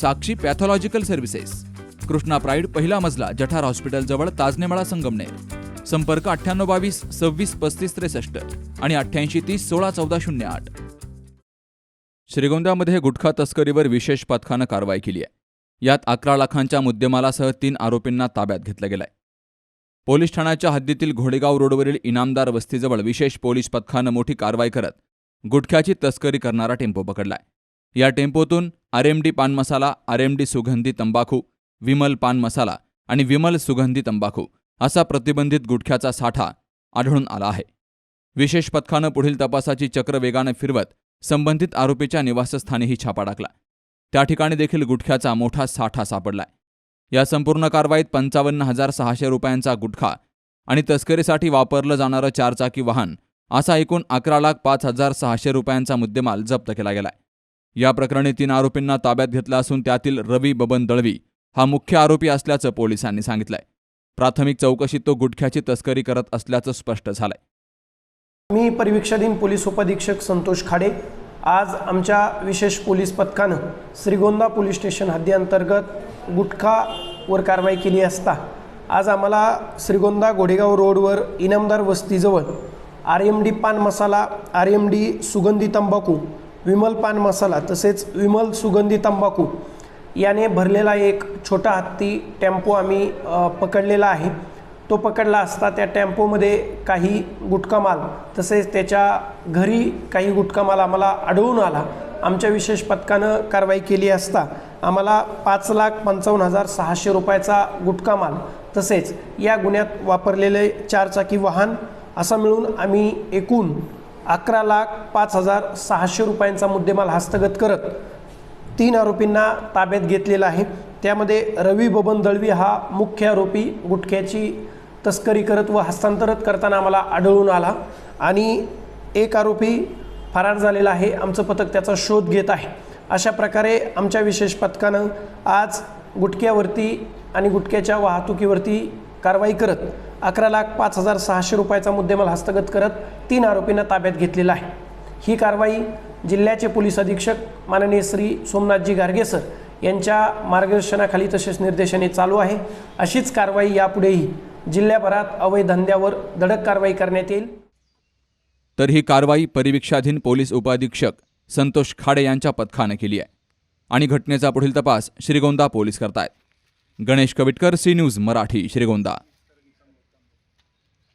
Sakshi pathological services. Krishna Pride पहिला मजला जठार hospital जवळ ताजनेमाळा संगमनेर. संपर्क अठ्ठ्याण्णव बावीस सव्वीस पस्तीस त्रेसष्ट आणि अठ्ठ्याऐंशी तीस सोळा चौदा शून्य आठ. श्रीगोंद्यामध्ये गुटखा तस्करीवर विशेष पथकानं कारवाई केली आहे. यात अकरा लाखांच्या मुद्देमालासह तीन आरोपींना ताब्यात घेतलं गेलंय. पोलीस ठाण्याच्या हद्दीतील घोडेगाव रोडवरील इनामदार वस्तीजवळ विशेष पोलीस पथकानं मोठी कारवाई करत गुटख्याची तस्करी करणारा टेम्पो पकडलाय. या टेम्पोतून आरएमडी पान मसाला आरएमडी सुगंधी तंबाखू विमल पान मसाला आणि विमल सुगंधी तंबाखू असा प्रतिबंधित गुटख्याचा साठा आढळून आला आहे. विशेष पथकानं पुढील तपासाची चक्र वेगानं फिरवत संबंधित आरोपीच्या निवासस्थानीही छापा टाकला. त्या ठिकाणी देखील गुटख्याचा मोठा साठा सापडलाय. या संपूर्ण कारवाईत पंचावन्न हजार सहाशे रुपयांचा गुटखा आणि तस्करीसाठी वापरलं जाणारं चारचाकी वाहन असा एकूण अकरा लाख पाच हजार सहाशे रुपयांचा मुद्देमाल जप्त केला गेलाय. या प्रकरणी तीन आरोपींना ताब्यात घेतला असून त्यातील रवी बबन दळवी हा मुख्य आरोपी असल्याचं पोलिसांनी सांगितलंय. प्राथमिक चौकशीत तो गुटख्याची तस्करी करत असल्याचं स्पष्ट झालंय. मी परिवीक्षाधीन पोलीस उपअधीक्षक संतोष खाडे. आज आमच्या विशेष पोलीस पथकानं श्रीगोंदा पोलीस स्टेशन हद्दीअंतर्गत गुटखावर कारवाई केली असता आज आम्हाला श्रीगोंदा घोडेगाव रोडवर इनामदार वस्तीजवळ आर एम डी पान मसाला आर एम डी सुगंधी तंबाखू विमल पान मसाला तसेच विमल सुगंधी तंबाखू याने भरलेला एक छोटा हत्ती टेम्पो आम्ही पकडलेला आहे. तो पकडला असता त्या टेम्पोमध्ये काही गुटखा माल तसेच त्याच्या घरी काही गुटखा माल आम्हाला आढळून आला. आमच्या विशेष पथकानं कारवाई केली असता आम्हाला पाच लाख पंचावन्न हजार सहाशे रुपयाचा गुटखा माल तसेच या गुन्ह्यात वापरलेले चारचाकी वाहन असा मिळून आम्ही एकूण अकरा लाख पाच हजार सहाशे रुपयांचा मुद्देमाल हस्तगत करत तीन आरोपींना ताब्यात घेतलेला आहे. त्यामध्ये रवी बबन दळवी हा मुख्य आरोपी गुटख्याची तस्करी करत व हस्तांतरित करताना आम्हाला आढळून आला आणि एक आरोपी फरार झालेला आहे. आमचं पथक त्याचा शोध घेत आहे. अशा प्रकारे आमच्या विशेष पथकानं आज गुटख्यावरती आणि गुटख्याच्या वाहतुकीवरती कारवाई करत अकरा लाख पाच हजार सहाशे रुपयाचा मुद्देमाल हस्तगत करत तीन आरोपींना ताब्यात घेतलेला आहे. ही कारवाई जिल्ह्याचे पोलीस अधीक्षक माननीय श्री सोमनाथजी गार्गे सर यांच्या मार्गदर्शनाखाली तसेच निर्देशाने चालू आहे. अशीच कारवाई यापुढेही जिल्ह्याभरात अवैध धंद्यावर धडक कारवाई करण्यात येईल. तर ही कारवाई परिवीक्षाधीन पोलीस उपअधीक्षक संतोष खाडे यांच्या पथकानं केली आहे. आणि घटनेचा पुढील तपास श्रीगोंदा पोलीस करतायत. Ganesh Kavitkar C news Marathi Shrigonda.